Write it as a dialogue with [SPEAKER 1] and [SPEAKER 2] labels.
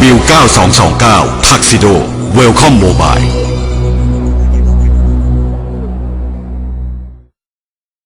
[SPEAKER 1] บิล9229ทักซิโดเวลคอมโมบาย